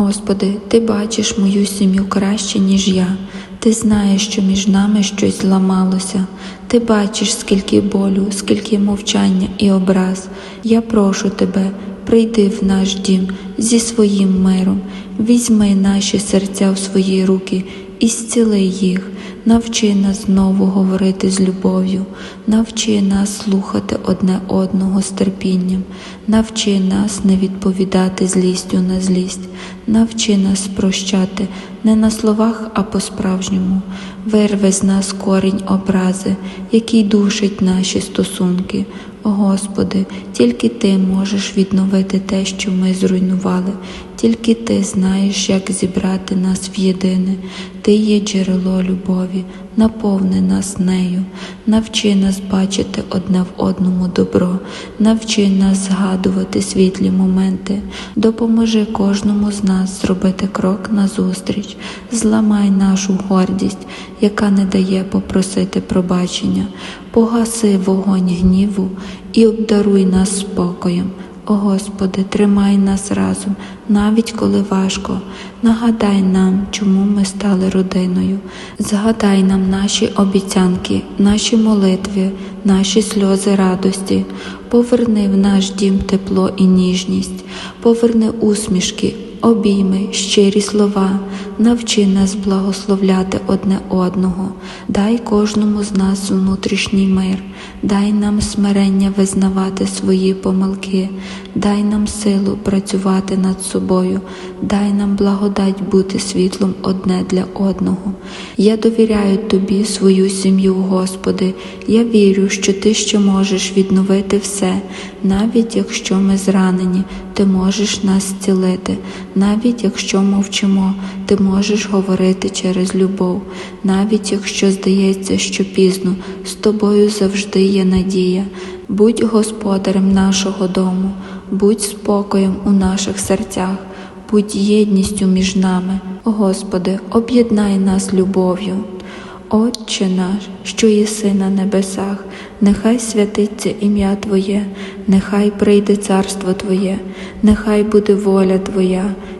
Господи, Ти бачиш мою сім'ю краще, ніж я. Ти знаєш, що між нами щось зламалося. Ти бачиш, скільки болю, скільки мовчання і образ. Я прошу тебе, прийди в наш дім зі своїм миром, візьми наші серця в свої руки і їх. Навчи нас знову говорити з любов'ю, навчи нас слухати одне одного з терпінням, навчи нас не відповідати злістю на злість, навчи нас прощати не на словах, а по-справжньому. Вирви з нас корінь образи, який душить наші стосунки. О Господи, тільки Ти можеш відновити те, що ми зруйнували, тільки Ти знаєш, як зібрати нас в єдине. Ти є джерело любові, наповни нас нею, навчи нас бачити одне в одному добро, навчи нас згадувати світлі моменти, допоможи кожному з нас зробити крок назустріч, зламай нашу гордість, яка не дає попросити пробачення, погаси вогонь гніву і обдаруй нас спокоєм. О Господи, тримай нас разом, навіть коли важко. Нагадай нам, чому ми стали родиною. Згадай нам наші обіцянки, наші молитви, наші сльози радості. Поверни в наш дім тепло і ніжність, поверни усмішки, обійми, щирі слова, навчи нас благословляти одне одного, дай кожному з нас внутрішній мир, дай нам смирення визнавати свої помилки, дай нам силу працювати над собою, дай нам благодать бути світлом одне для одного. Я довіряю Тобі свою сім'ю, Господи, я вірю, що Ти ще можеш відновити все, навіть якщо ми зранені, Ти можеш нас зцілити, навіть якщо мовчимо, Ти можеш говорити через любов, навіть якщо здається, що пізно, з тобою завжди є надія. Будь господарем нашого дому, будь спокоєм у наших серцях, будь єдністю між нами. Господи, об'єднай нас любов'ю. Отче наш, що єси на небесах, нехай святиться ім'я Твоє, нехай прийде царство Твоє, нехай буде воля Твоя,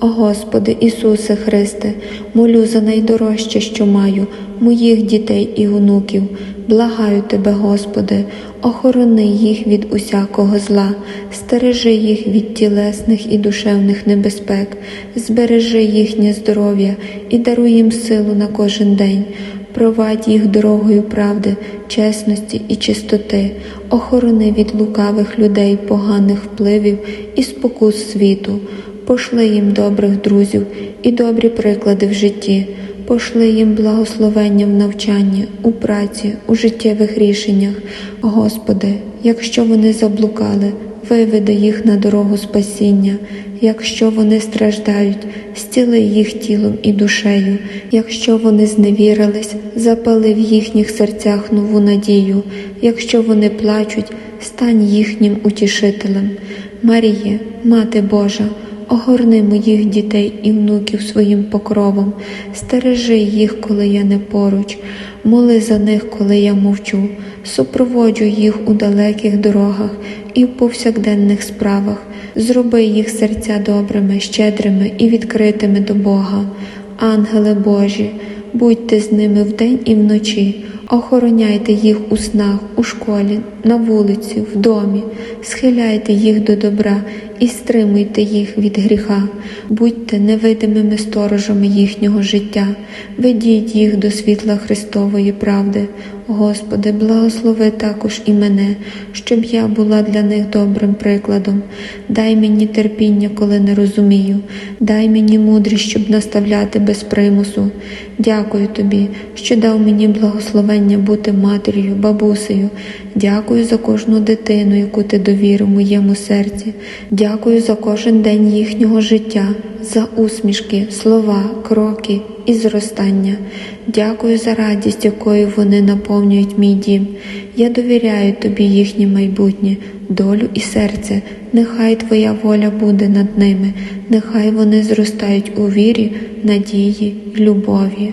О Господи Ісусе Христе, молю за найдорожче, що маю, моїх дітей і онуків. Благаю Тебе, Господи, охорони їх від усякого зла, стережи їх від тілесних і душевних небезпек, збережи їхнє здоров'я і даруй їм силу на кожен день. Провадь їх дорогою правди, чесності і чистоти, охорони від лукавих людей, поганих впливів і спокус світу. Пошли їм добрих друзів і добрі приклади в житті, пошли їм благословення в навчанні, у праці, у життєвих рішеннях. Господи, якщо вони заблукали, виведи їх на дорогу спасіння, якщо вони страждають, зціли їх тілом і душею, якщо вони зневірились, запали в їхніх серцях нову надію, якщо вони плачуть, стань їхнім утішителем. Маріє, Мати Божа, Огорни моїх дітей і внуків своїм покровом, стережи їх, коли я не поруч, моли за них, коли я мовчу, супроводжу їх у далеких дорогах і в повсякденних справах, зроби їх серця добрими, щедрими і відкритими до Бога. Ангели Божі, будьте з ними вдень і вночі. Охороняйте їх у снах, у школі, на вулиці, в домі, схиляйте їх до добра і стримуйте їх від гріха, будьте невидимими сторожами їхнього життя, ведіть їх до світла Христової правди. Господи, благослови також і мене, щоб я була для них добрим прикладом. Дай мені терпіння, коли не розумію, дай мені мудрість, щоб наставляти без примусу. Дякую тобі, що дав мені благословення бути матір'ю, бабусею. Дякую за кожну дитину, яку ти довірив моєму серці. Дякую за кожен день їхнього життя, за усмішки, слова, кроки і зростання. Дякую за радість, якою вони наповнюють мій дім. Я довіряю тобі їхнє майбутнє, долю і серце. Нехай Твоя воля буде над ними, нехай вони зростають у вірі, надії любові.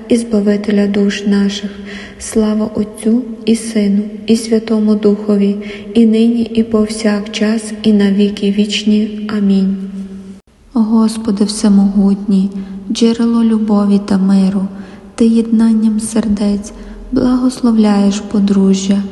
і Збавителя душ наших. Слава Отцю і Сину, і Святому Духові, і нині, і повсякчас, і на віки вічні. Амінь. Господи Всемогутній, джерело любові та миру, Ти єднанням сердець благословляєш подружжя,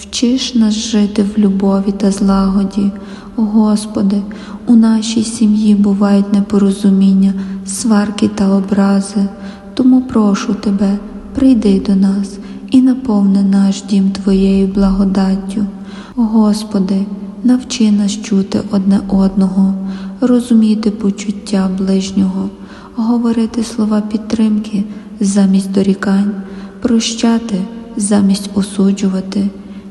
вчиш нас жити в любові та злагоді. Господи, у нашій сім'ї бувають непорозуміння, сварки та образи. Тому прошу Тебе, прийди до нас і наповни наш дім Твоєю благодаттю. Господи, навчи нас чути одне одного, розуміти почуття ближнього, говорити слова підтримки замість дорікань, прощати замість осуджувати,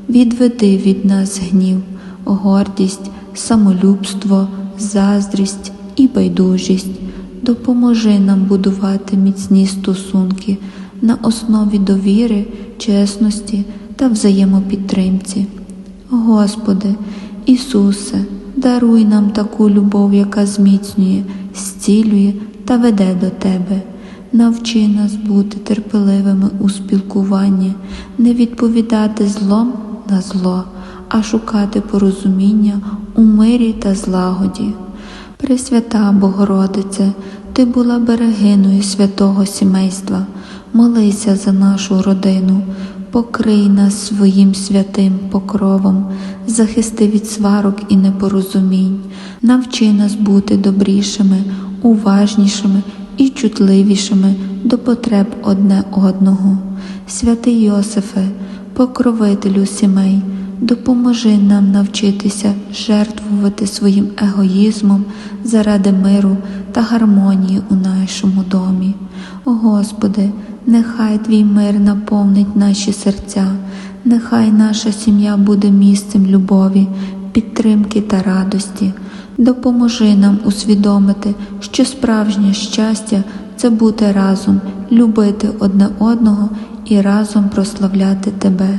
відведи від нас гнів, гордість, самолюбство, заздрість і байдужість. Допоможи нам будувати міцні стосунки на основі довіри, чесності та взаємопідтримці. Господи, Ісусе, даруй нам таку любов, яка зміцнює, зцілює та веде до Тебе. Навчи нас бути терпеливими у спілкуванні, не відповідати злом на зло, а шукати порозуміння у мирі та злагоді. Пресвята Богородице, Ти була берегиною святого сімейства, молися за нашу родину, покрий нас своїм святим покровом, захисти від сварок і непорозумінь, навчи нас бути добрішими, уважнішими і чутливішими до потреб одне одного. Святий Йосифе, покровителю сімей, допоможи нам навчитися жертвувати своїм егоїзмом заради миру та гармонії у нашому домі. О Господи, нехай Твій мир наповнить наші серця, нехай наша сім'я буде місцем любові, підтримки та радості. Допоможи нам усвідомити, що справжнє щастя це бути разом, любити одне одного і разом прославляти Тебе.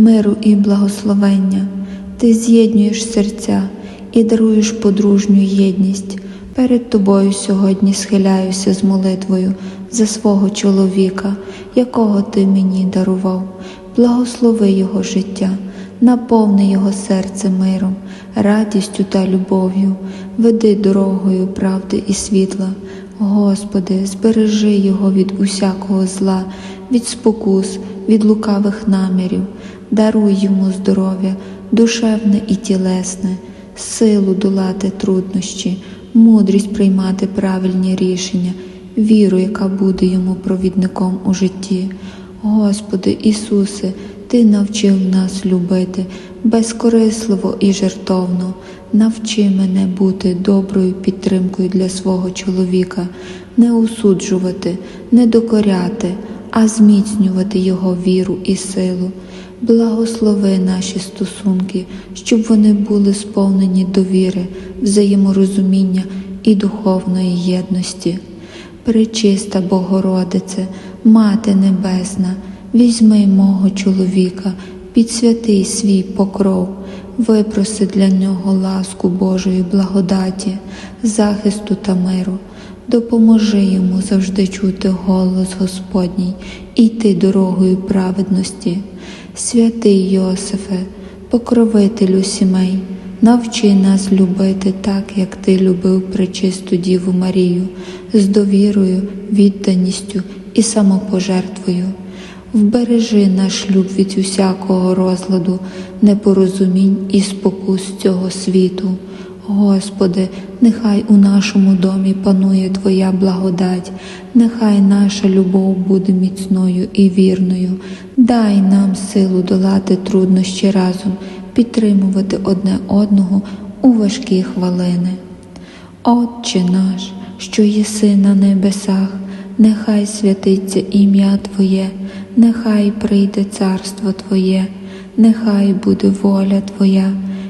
миру і благословення, Ти з'єднуєш серця і даруєш подружню єдність. Перед тобою сьогодні схиляюся з молитвою за свого чоловіка, якого ти мені дарував. Благослови його життя, наповни його серце миром, радістю та любов'ю, веди дорогою правди і світла. Господи, збережи його від усякого зла, від спокус, від лукавих намірів, даруй йому здоров'я, душевне і тілесне, силу долати труднощі, мудрість приймати правильні рішення, віру, яка буде йому провідником у житті. Господи Ісусе, Ти навчив нас любити безкорисливо і жертовно. Навчи мене бути доброю підтримкою для свого чоловіка, не осуджувати, не докоряти, а зміцнювати його віру і силу. Благослови наші стосунки, щоб вони були сповнені довіри, взаєморозуміння і духовної єдності. Пречиста Богородице, Мати Небесна, візьми мого чоловіка, підсвятий свій покров, випроси для нього ласку Божої благодаті, захисту та миру. Допоможи йому завжди чути голос Господній і йти дорогою праведності. Святий Йосифе, покровителю сімей, навчи нас любити так, як ти любив пречисту Діву Марію, з довірою, відданістю і самопожертвою. Вбережи наш шлюб від усякого розладу, непорозумінь і спокус цього світу. Господи, нехай у нашому домі панує Твоя благодать, нехай наша любов буде міцною і вірною. Дай нам силу долати труднощі разом, підтримувати одне одного у важкі хвилини. Отче наш, що єси на небесах, нехай святиться ім'я Твоє, нехай прийде царство Твоє, нехай буде воля Твоя,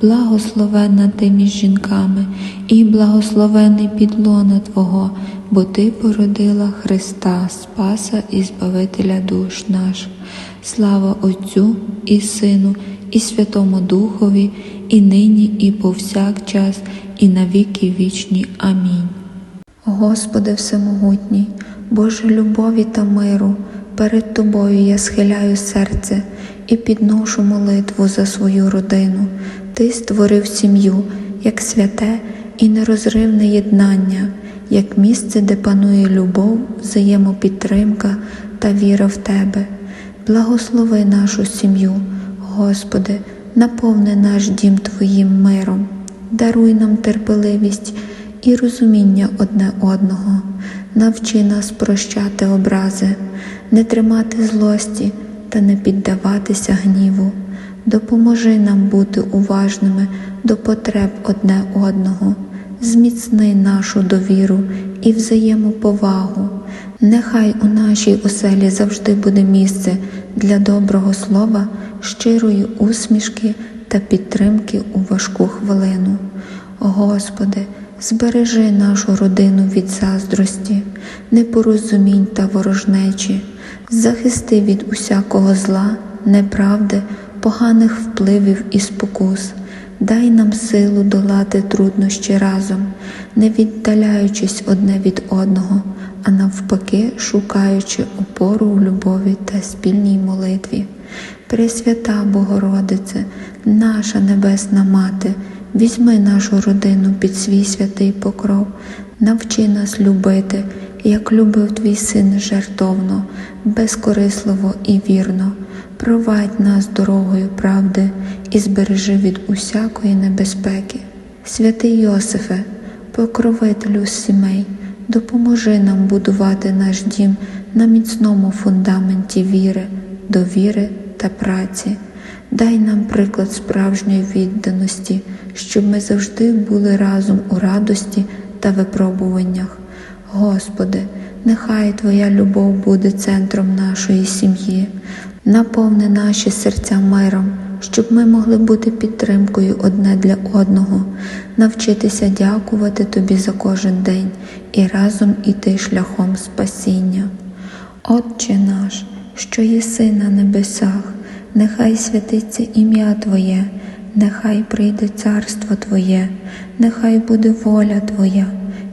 благословенна ти між жінками, і благословений підлона Твого, бо Ти породила Христа, Спаса і Збавителя душ наших. Слава Отцю і Сину, і Святому Духові, і нині, і повсякчас, і на віки вічні. Амінь. Господи Всемогутній, Боже любові та миру, перед Тобою я схиляю серце і підношу молитву за свою родину. Ти створив сім'ю як святе і нерозривне єднання, як місце, де панує любов, взаємопідтримка та віра в Тебе. Благослови нашу сім'ю, Господи, наповни наш дім Твоїм миром, даруй нам терпеливість і розуміння одне одного, навчи нас прощати образи, не тримати злості та не піддаватися гніву. Допоможи нам бути уважними до потреб одне одного, зміцни нашу довіру і взаємоповагу. Нехай у нашій оселі завжди буде місце для доброго слова, щирої усмішки та підтримки у важку хвилину. Господи, збережи нашу родину від заздрості, непорозумінь та ворожнечі, захисти від усякого зла, неправди, поганих впливів і спокус. Дай нам силу долати труднощі разом, не віддаляючись одне від одного, а навпаки, шукаючи опору в любові та спільній молитві. Пресвята Богородице, наша Небесна Мати, візьми нашу родину під свій святий покров, навчи нас любити, як любив твій син жертовно, безкорисливо і вірно. Провадь нас дорогою правди і збережи від усякої небезпеки. Святий Йосифе, покровителю сімей, допоможи нам будувати наш дім на міцному фундаменті віри, довіри та праці. Дай нам приклад справжньої відданості, щоб ми завжди були разом у радості та випробуваннях. Господи, Нехай Твоя любов буде центром нашої сім'ї, наповни наші серця миром, щоб ми могли бути підтримкою одне для одного, навчитися дякувати Тобі за кожен день і разом іти шляхом спасіння. Отче наш, що єси на небесах, нехай святиться ім'я Твоє, нехай прийде царство Твоє, нехай буде воля Твоя,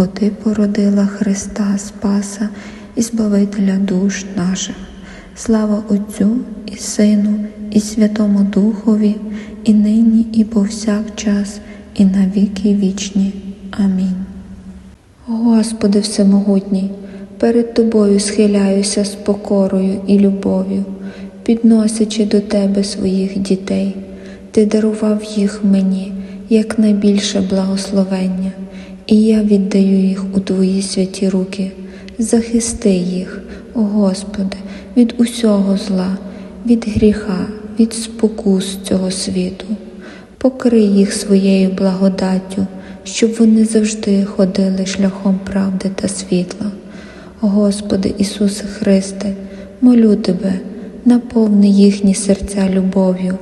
бо Ти породила Христа Спаса і Збавителя душ наших. Слава Отцю і Сину, і Святому Духові, і нині, і повсякчас, і на віки вічні. Амінь. Господи Всемогутній, перед Тобою схиляюся з покорою і любов'ю, підносячи до Тебе своїх дітей. Ти дарував їх мені як найбільше благословення, і я віддаю їх у Твої святі руки. Захисти їх, о Господи, від усього зла, від гріха, від спокус цього світу. Покрий їх своєю благодаттю, щоб вони завжди ходили шляхом правди та світла. Господи Ісусе Христе, молю Тебе, наповни їхні серця любов'ю,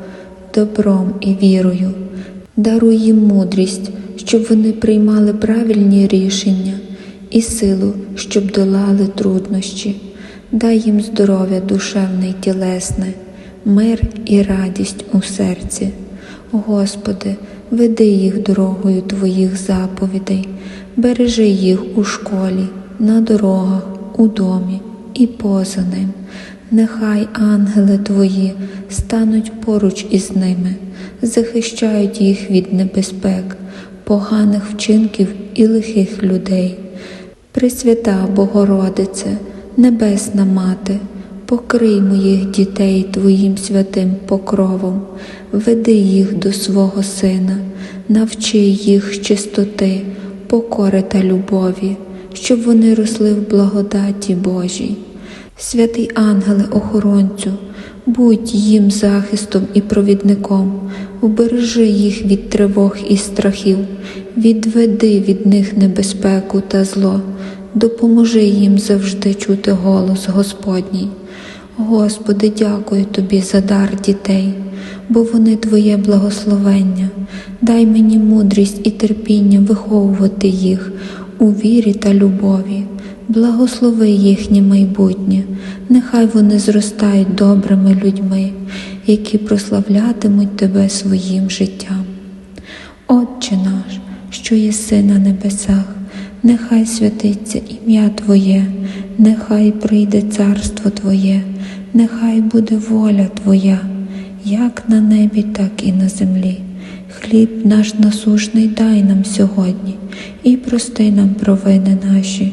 добром і вірою, даруй їм мудрість, щоб вони приймали правильні рішення і силу, щоб долали труднощі. Дай їм здоров'я душевне й тілесне, мир і радість у серці. Господи, веди їх дорогою Твоїх заповідей, бережи їх у школі, на дорогах, у домі і поза ним. Нехай ангели Твої стануть поруч із ними, захищають їх від небезпек, поганих вчинків і лихих людей. Пресвята Богородице, Небесна Мати, покрий моїх дітей Твоїм святим покровом, веди їх до свого Сина, навчи їх чистоти, покори та любові, щоб вони росли в благодаті Божій. Святий ангеле охоронцю, будь їм захистом і провідником, убережи їх від тривог і страхів, відведи від них небезпеку та зло, допоможи їм завжди чути голос Господній. Господи, дякую Тобі за дар дітей, бо вони Твоє благословення. Дай мені мудрість і терпіння виховувати їх у вірі та любові. Благослови їхнє майбутнє, нехай вони зростають добрими людьми, які прославлятимуть Тебе своїм життям. Отче наш, що єси на небесах, нехай святиться ім'я Твоє, нехай прийде царство Твоє, нехай буде воля Твоя, як на небі, так і на землі. Хліб наш насушний дай нам сьогодні і прости нам провини наші,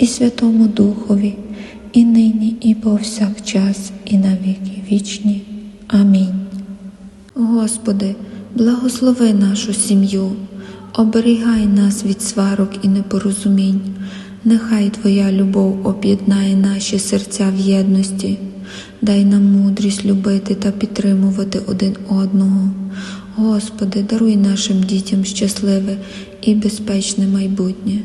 і Святому Духові, і нині, і повсякчас, і на віки вічні. Амінь. Господи, благослови нашу сім'ю, оберігай нас від сварок і непорозумінь. Нехай Твоя любов об'єднає наші серця в єдності, дай нам мудрість любити та підтримувати один одного. Господи, даруй нашим дітям щасливе і безпечне майбутнє,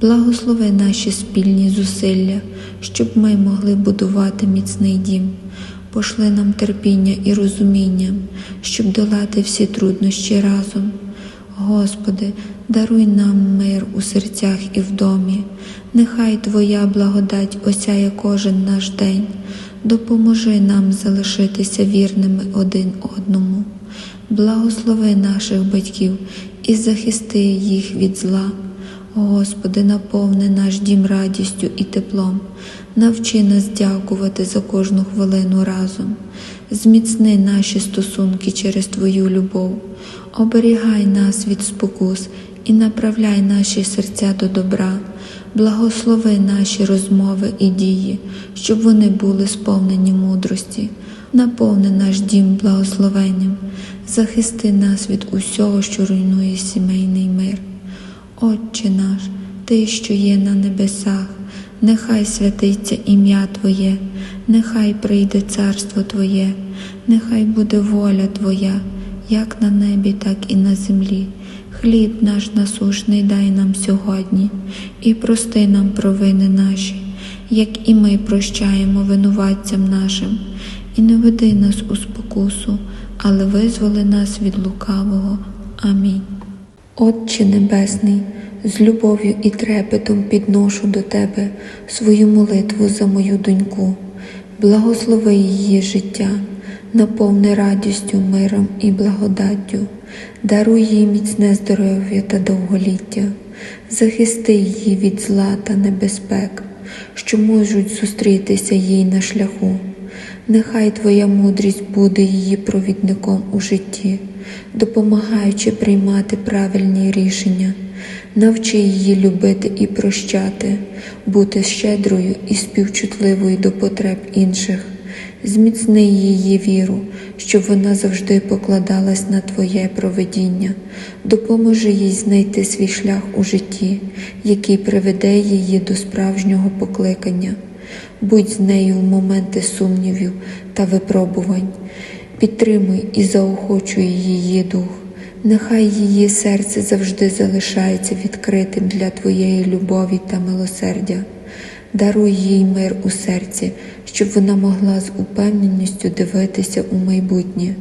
благослови наші спільні зусилля, щоб ми могли будувати міцний дім. Пошли нам терпіння і розуміння, щоб долати всі труднощі разом. Господи, даруй нам мир у серцях і в домі. Нехай Твоя благодать осяє кожен наш день. Допоможи нам залишитися вірними один одному. Благослови наших батьків і захисти їх від зла. Господи, наповни наш дім радістю і теплом, навчи нас дякувати за кожну хвилину разом, зміцни наші стосунки через Твою любов, оберігай нас від спокус і направляй наші серця до добра, благослови наші розмови і дії, щоб вони були сповнені мудрості, наповни наш дім благословенням, захисти нас від усього, що руйнує сімейний мир. Отче наш, Ти, що є на небесах, нехай святиться ім'я Твоє, нехай прийде царство Твоє, нехай буде воля Твоя, як на небі, так і на землі. Хліб наш насушний дай нам сьогодні, і прости нам провини наші, як і ми прощаємо винуватцям нашим, і не веди нас у спокусу, але визволи нас від лукавого. Амінь. Отче Небесний, з любов'ю і трепетом підношу до Тебе свою молитву за мою доньку, благослови її життя, наповни радістю, миром і благодаттю, даруй їй міцне здоров'я та довголіття, захисти її від зла та небезпек, що можуть зустрітися їй на шляху. Нехай Твоя мудрість буде її провідником у житті, допомагаючи приймати правильні рішення, навчи її любити і прощати, бути щедрою і співчутливою до потреб інших, зміцни її віру, щоб вона завжди покладалась на Твоє проведіння, допоможи їй знайти свій шлях у житті, який приведе її до справжнього покликання. Будь з нею в моменти сумнівів та випробувань, підтримуй і заохочуй її дух. Нехай її серце завжди залишається відкритим для Твоєї любові та милосердя. Даруй їй мир у серці, щоб вона могла з упевненістю дивитися у майбутнє.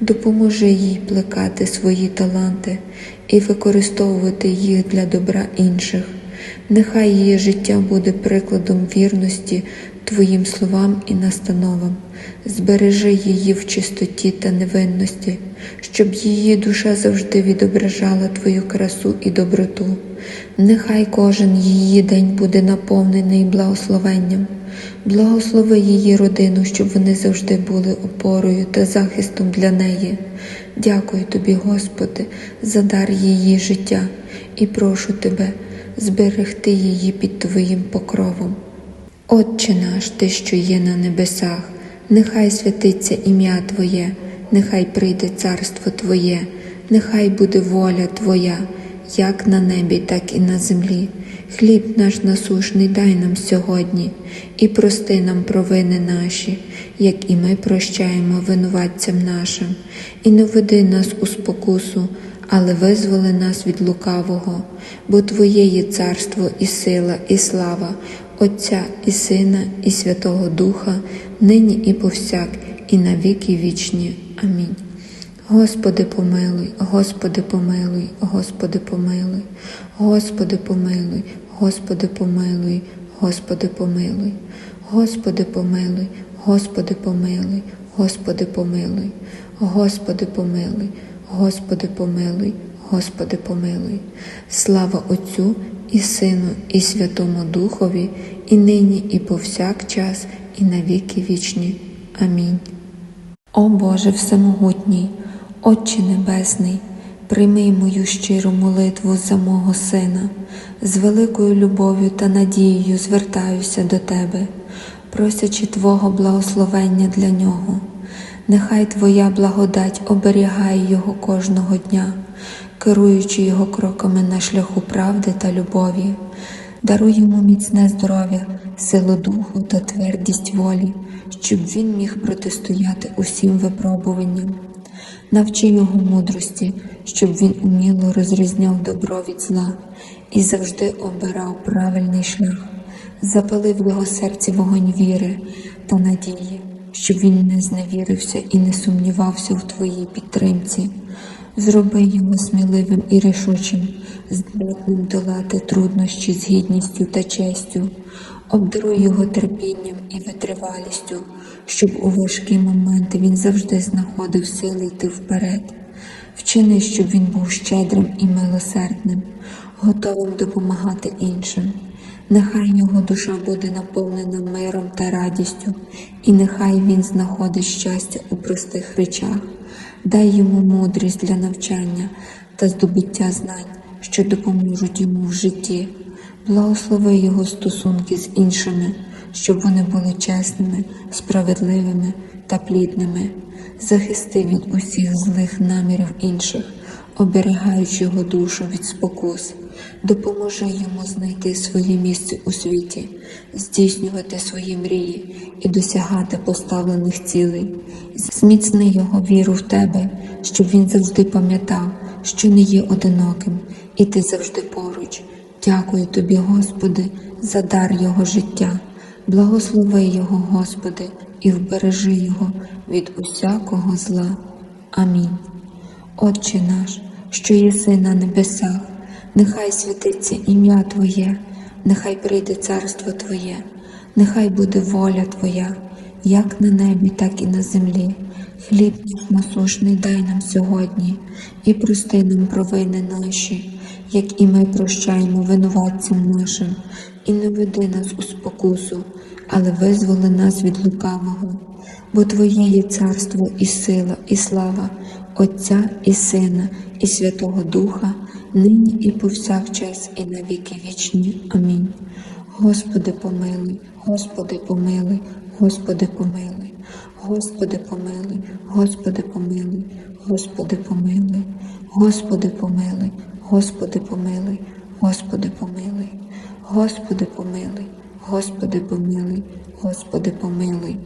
Допоможи їй плекати свої таланти і використовувати їх для добра інших. Нехай її життя буде прикладом вірності Твоїм словам і настановам. Збережи її в чистоті та невинності, щоб її душа завжди відображала Твою красу і доброту. Нехай кожен її день буде наповнений благословенням. Благослови її родину, щоб вони завжди були опорою та захистом для неї. Дякую тобі, Господи, за дар її життя і прошу Тебе зберегти її під Твоїм покровом. Отче наш, Ти, що є на небесах, нехай святиться ім'я Твоє, нехай прийде царство Твоє, нехай буде воля Твоя, як на небі, так і на землі. Хліб наш насушний дай нам сьогодні, і прости нам провини наші, як і ми прощаємо винуватцям нашим, і не веди нас у спокусу, але визволи нас від лукавого, бо Твоє є царство і сила, і слава, Отця і Сина, і Святого Духа, нині і повсяк, і на віки вічні. Амінь. Господи помилуй, Господи помилуй, Господи помилуй, Господи помилуй, Господи помилуй, Господи помилуй, Господи помилуй, Господи помилуй, Господи помилуй, Господи помилуй, Господи помилуй, Господи помилуй. Слава Отцю і Сину, і Святому Духові, і нині, і повсякчас, і на віки вічні. Амінь. О Боже Всемогутній, Отче Небесний, прийми мою щиру молитву за мого Сина, з великою любов'ю та надією звертаюся до Тебе, просячи Твого благословення для нього. Нехай Твоя благодать оберігає Його кожного дня, керуючи Його кроками на шляху правди та любові. Даруй йому міцне здоров'я, силу духу та твердість волі, щоб він міг протистояти усім випробуванням. Навчи його мудрості, щоб він уміло розрізняв добро від зла і завжди обирав правильний шлях, запалив в його серці вогонь віри та надії, щоб він не зневірився і не сумнівався в твоїй підтримці. Зроби його сміливим і рішучим, здатним долати труднощі з гідністю та честю. Обдаруй його терпінням і витривалістю, щоб у важкі моменти він завжди знаходив сили йти вперед. Вчини, щоб він був щедрим і милосердним, готовим допомагати іншим. Нехай його душа буде наповнена миром та радістю, і нехай він знаходить щастя у простих речах. Дай йому мудрість для навчання та здобуття знань, що допоможуть йому в житті. Благослови його стосунки з іншими, щоб вони були чесними, справедливими та плідними. Захисти від усіх злих намірів інших, оберігаючи його душу від спокус. Допоможи йому знайти своє місце у світі, здійснювати свої мрії і досягати поставлених цілей. Зміцни його віру в тебе, щоб він завжди пам'ятав, що не є одиноким, і ти завжди поруч. Дякую тобі, Господи, за дар Його життя. Благослови Його, Господи, і вбережи Його від усякого зла. Амінь. Отче наш, що єси на небесах, нехай святиться ім'я Твоє, нехай прийде царство Твоє, нехай буде воля Твоя, як на небі, так і на землі. Хліб наш насушний дай нам сьогодні, і прости нам провини наші, як і ми прощаємо винуватцям нашим, і не веди нас у спокусу, але визволи нас від лукавого. Бо Твоє є царство і сила, і слава, Отця і Сина, і Святого Духа, нині і повсякчас, і на віки вічні. Амінь. Господи, помилуй, Господи, помилуй, Господи, помилуй, Господи, помилуй, Господи, помилуй, Господи, помилуй, Господи, помилуй, Господи, помилуй, Господи, помилуй, Господи, помилуй, Господи, помилуй, Господи, помилуй.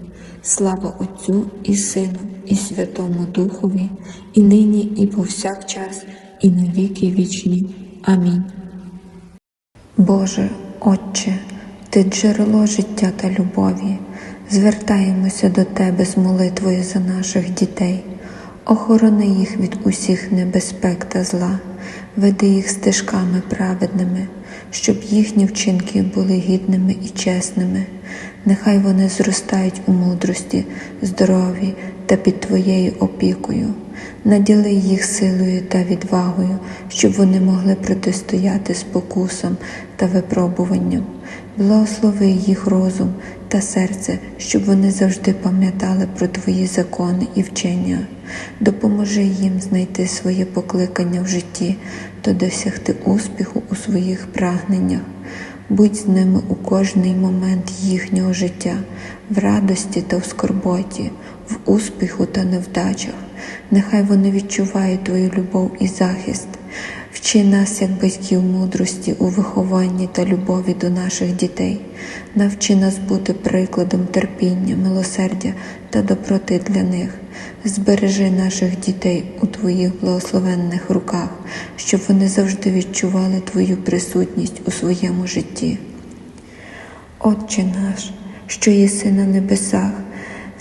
Слава Отцю і Сину, і Святому Духові, і нині, і повсякчас, і на віки вічні. Амінь. Боже, Отче, Ти джерело життя та любові, звертаємося до Тебе з молитвою за наших дітей, охорони їх від усіх небезпек та зла, веди їх стежками праведними, щоб їхні вчинки були гідними і чесними. Нехай вони зростають у мудрості, здорові та під Твоєю опікою. Наділи їх силою та відвагою, щоб вони могли протистояти спокусам та випробуванням. Благослови їх розум та серце, щоб вони завжди пам'ятали про Твої закони і вчення. Допоможи їм знайти своє покликання в житті та досягти успіху у своїх прагненнях. Будь з ними у кожний момент їхнього життя, в радості та в скорботі, в успіху та невдачах. Нехай вони відчувають Твою любов і захист. Вчи нас, як батьків мудрості у вихованні та любові до наших дітей. Навчи нас бути прикладом терпіння, милосердя та доброти для них. Збережи наших дітей у Твоїх благословенних руках, щоб вони завжди відчували Твою присутність у своєму житті. Отче наш, що єси на небесах,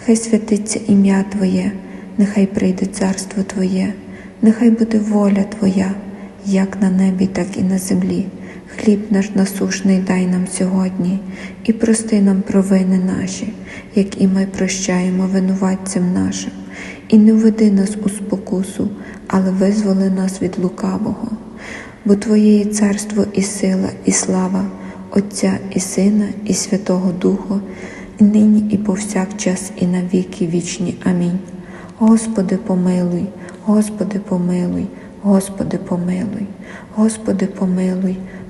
хай святиться ім'я Твоє, нехай прийде царство Твоє, нехай буде воля Твоя, як на небі, так і на землі. Хліб наш насушний дай нам сьогодні, і прости нам провини наші, як і ми прощаємо винуватцям нашим, і не введи нас у спокусу, але визволи нас від лукавого, бо Твоє є царство і сила, і слава, Отця і Сина, і Святого Духа, і нині, і повсякчас, і на віки вічні. Амінь. Господи, помилуй, Господи, помилуй, Господи, помилуй, Господи, помилуй,